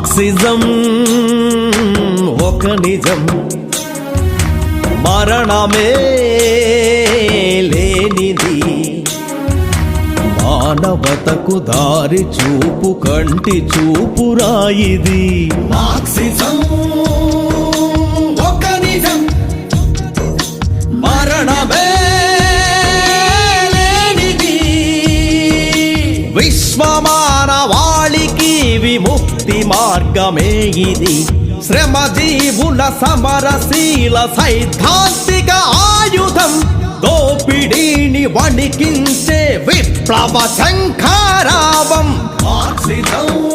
Marxism ఒక నిజం. మరణమే లేనిది. మానవతకు దారి చూపు కంటి చూపు రాయిది. మార్క్సిజం ఒక నిజం. మరణమే లేనిది. విశ్వమానవాళికి విముక్తి ముక్తి మార్గమే ఇది. శ్రమ జీవుల సమరశీల సైద్ధాంతిక ఆయుధం. దోపిడీని వణికించే విప్లవ శంఖారావం. మార్క్సిజం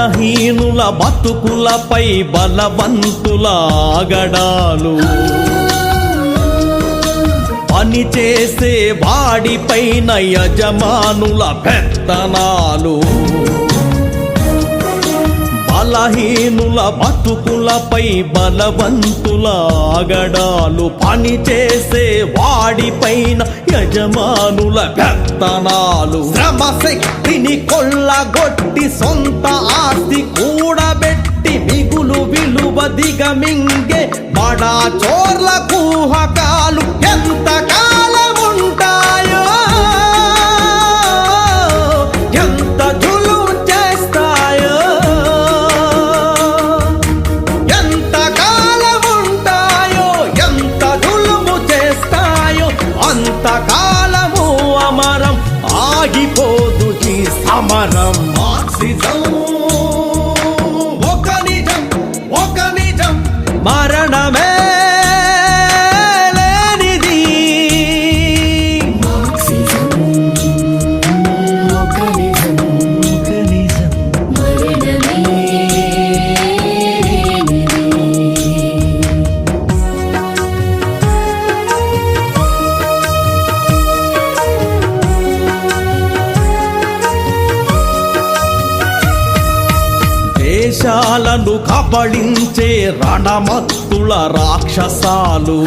బలహీనుల బతుకులపై బలవంతుల ఆగడాలు పని చేసే వాడిపైన యజమానుల పెత్తనాలు. బలహీనుల బతుకులపై బలవంతుల ఆగడాలు పని చేసే వాడిపైన యజమానుల పెత్తనాలు శ్రమ శక్తిని కొల్లగొట్టి సొంత ఆస్తి కూడబెట్టి మిగులు విలువ దిగమింగే బడా చోర్ల కూహకాలు ఆధారం. మార్క్సిజం ఒక నిజం ఒక నిజం. మరణమే ప్రాణాలను కబళించే రణమత్తుల రాక్షసాలు.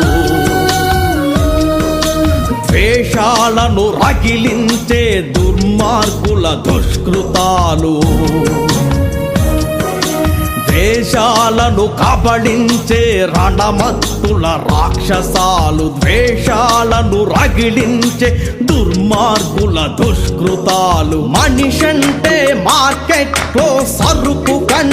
ద్వేషాలను రగిలించే దుర్మార్గుల దుష్కృతాలు. ద్వేషాలను కబళించే రణమత్తుల రాక్షసాలు. ద్వేషాలను రగిలించే దుర్మార్గుల దుష్కృతాలు. మనిషంటే మార్కెట్లో సరుకు కంటే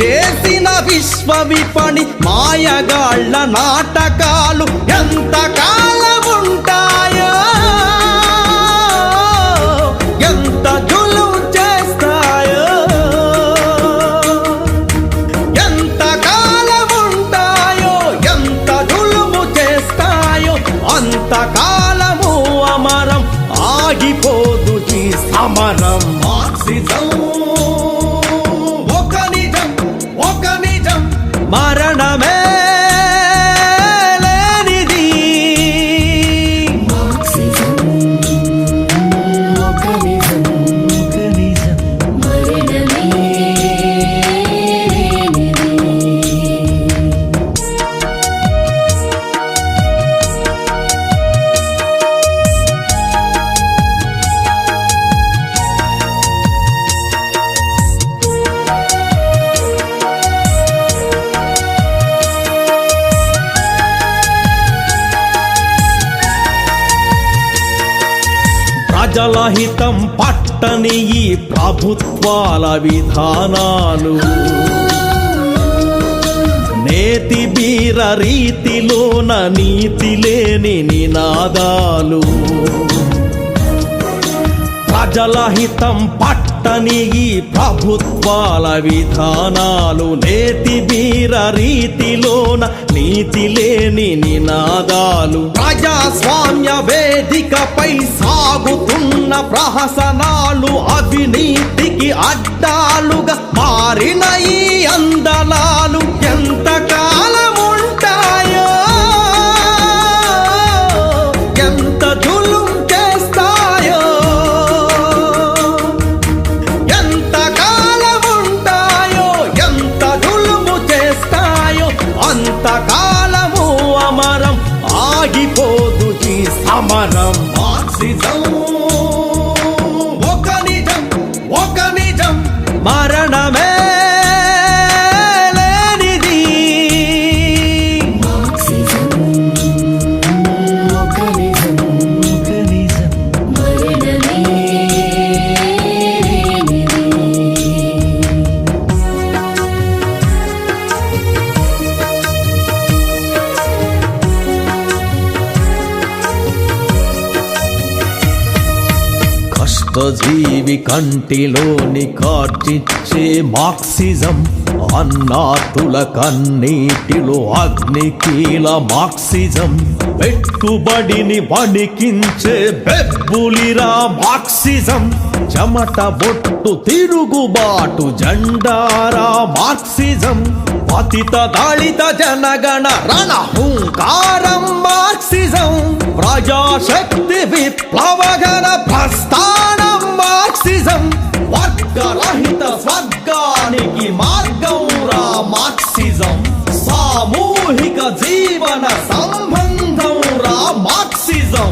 చేసిన విశ్వ విపణి మాయగాళ్ళ నాటకాలు ఎంత కాలం ఉంటాయో ఎంత జులుం చేస్తాయో? ఎంత కాలం ఉంటాయో ఎంత జులుము చేస్తాయో? అంత కాలము అమరం ఆగిపోదు ఈ సమరం. మార్క్సిజం నిజం హితం పట్టని ఈ ప్రభుత్వాల విధానాలు. నేతి బీర రీతిలోన నీతి లేని నినాదాలు. ప్రజల హితం పట్ట పట్టని ఈ ప్రభుత్వాల విధానాలు నేతి బీర రీతిలోన నీతి లేని నినాదాలు. ప్రజాస్వామ్య వేదికపై సాగుతున్న ప్రహసనాలు అవినీతికి అడ్డాలుగా మారిన ఈ అందలాలు ఎంతకాలం ఈ ఆక్సిజం జీవి కంటిలోని కార్చిచ్చే మార్క్సిజం అన్నాతుల కన్నీటిలో అగ్నికీల మార్క్సిజం. పెట్టుబడిని వణికించే బెబ్బులిరా మార్క్సిజం. చెమట బొట్టు తిరుగుబాటు జెండారా మార్క్సిజం. పతిత దళిత జనగణ రణ జీవన సంబంధం రా మార్క్సిజం.